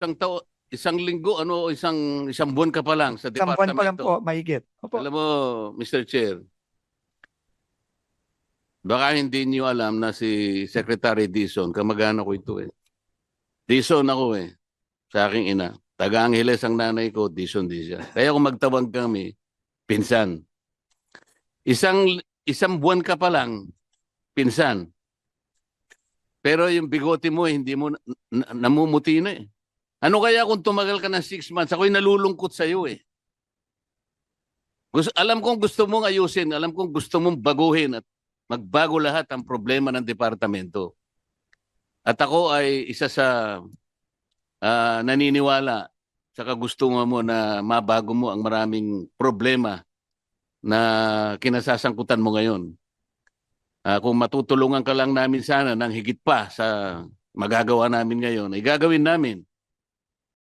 isang tao, isang linggo, ano, isang isang buwan ka pa lang sa Isang buwan pa lang po, mahigit. Opo. Alam mo, Mr. Chair, baka hindi niyo alam na si Secretary Dizon, kamag-anak ko ito eh. Dizon ako eh, sa aking ina. Taga Angeles ang nanay ko, Dizon din siya. Kaya kung magtawag kami, pinsan. Isang isang buwan ka pa lang, pinsan. Pero yung bigote mo, hindi mo, na- na- namumuti na eh. Ano kaya kung tumagal ka ng six months? Ako'y nalulungkot sa'yo eh. Gusto, alam kong gusto mong ayusin, alam kong gusto mong baguhin at magbago lahat ang problema ng departamento. At ako ay isa sa ah, naniniwala sa kagustuhan mo na mabago mo ang maraming problema na kinasasangkutan mo ngayon. Ah, kung matutulungan ka lang namin sana ng higit pa sa magagawa namin ngayon, ay gagawin namin.